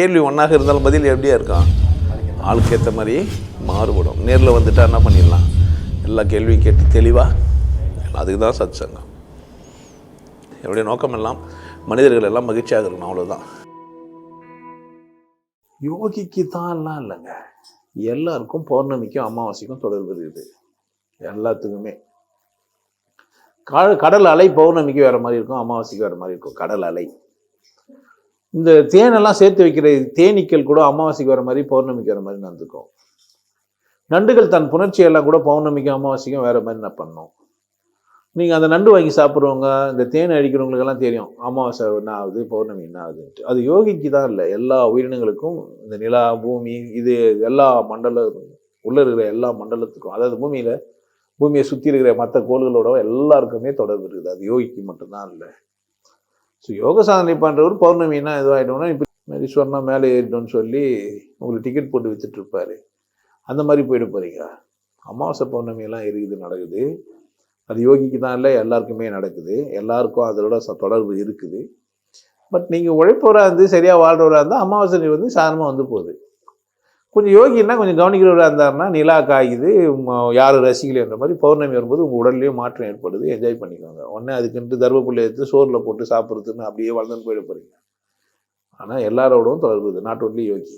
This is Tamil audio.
கேள்வி ஒன்றாக இருந்தாலும் பதில் எப்படியா இருக்கும் ஆளுக்கு ஏற்ற மாதிரி மாறுபடும். நேரில் வந்துட்டால் என்ன பண்ணிடலாம்? எல்லா கேள்வியும் கேட்டு தெளிவாக அதுக்கு தான் சத் சங்கம் என்னுடைய நோக்கம் எல்லாம் மனிதர்கள் எல்லாம் மகிழ்ச்சியாக இருக்கணும் அவ்வளோதான் யோகிக்கு தான் எல்லாம் இல்லைங்க. எல்லாருக்கும் பௌர்ணமிக்கும் அமாவாசைக்கும் தொடர்பு இருக்குது. எல்லாத்துக்குமே. கடல் அலை பௌர்ணமிக்கு வேறு மாதிரி இருக்கும் அமாவாசைக்கு வேறு மாதிரி இருக்கும். கடல் அலை. இந்த தேனெல்லாம் சேர்த்து வைக்கிற தேனீக்கள் கூட அமாவாசைக்கு வர மாதிரி பௌர்ணமிக்கு வர மாதிரி நடந்துக்கும். நண்டுகள் தன் புணர்ச்சியெல்லாம் கூட பௌர்ணமிக்கும் அமாவாசைக்கும் வேற மாதிரி நான் பண்ணோம். நீங்கள் அந்த நண்டு வாங்கி சாப்பிட்றவங்க இந்த தேன் அடிக்கிறவங்களுக்கெல்லாம் தெரியும் அமாவாசை என்ன ஆகுது பௌர்ணமி என்ன ஆகுதுன்ட்டு. அது யோகிக்கு தான் இல்லை. எல்லா உயிரினங்களுக்கும் இந்த நிலா பூமி இது எல்லா மண்டல உள்ள இருக்கிற எல்லா மண்டலத்துக்கும் அதாவது பூமியில் பூமியை சுற்றி இருக்கிற மற்ற கோள்களோட எல்லாருக்குமே தொடர்பு இருக்குது. அது யோகிக்கு மட்டும்தான் இல்லை. ஸோ யோக சாதனை பண்ணுறவர் பௌர்ணமின்னா இதுவாகிட்டோம்னா இப்போ மாதிரி சொன்னால் மேலே ஏறிட்டோம்னு சொல்லி உங்களுக்கு டிக்கெட் போட்டு வித்துட்டு அந்த மாதிரி போயிட போகிறீங்களா அமாவாசை பௌர்ணமி எல்லாம் இருக்குது நடக்குது. அது யோகிக்கு தான் இல்லை எல்லாருக்குமே நடக்குது. எல்லாருக்கும் அதோட ச- தொடர்பு இருக்குது. பட் நீங்கள் உழைப்பவராக இருந்து சரியாக வாழ்றவராக இருந்தால் அமாவாசை வந்து சாதனமாக வந்து போகுது. கொஞ்சம் யோகின்னா கொஞ்சம் கவனிக்கிறவராக இருந்தாருன்னா நிலா காயுது யார் யாரும் ரசிக்கலைன்ற மாதிரி பௌர்ணமி வரும்போது உங்கள் உடல்லையும் மாற்றம் ஏற்படுது என்ஜாய் பண்ணிக்கோங்க. உடனே அதுக்குன்ட்டு தர்மபுள்ளி எடுத்து சோறில் போட்டு சாப்பிட்றதுன்னு அப்படியே வளர்ந்துன்னு போயிட போகிறீங்க ஆனால் எல்லாரோடவும் தொடர்புது நாட் ஒன்லி யோகி.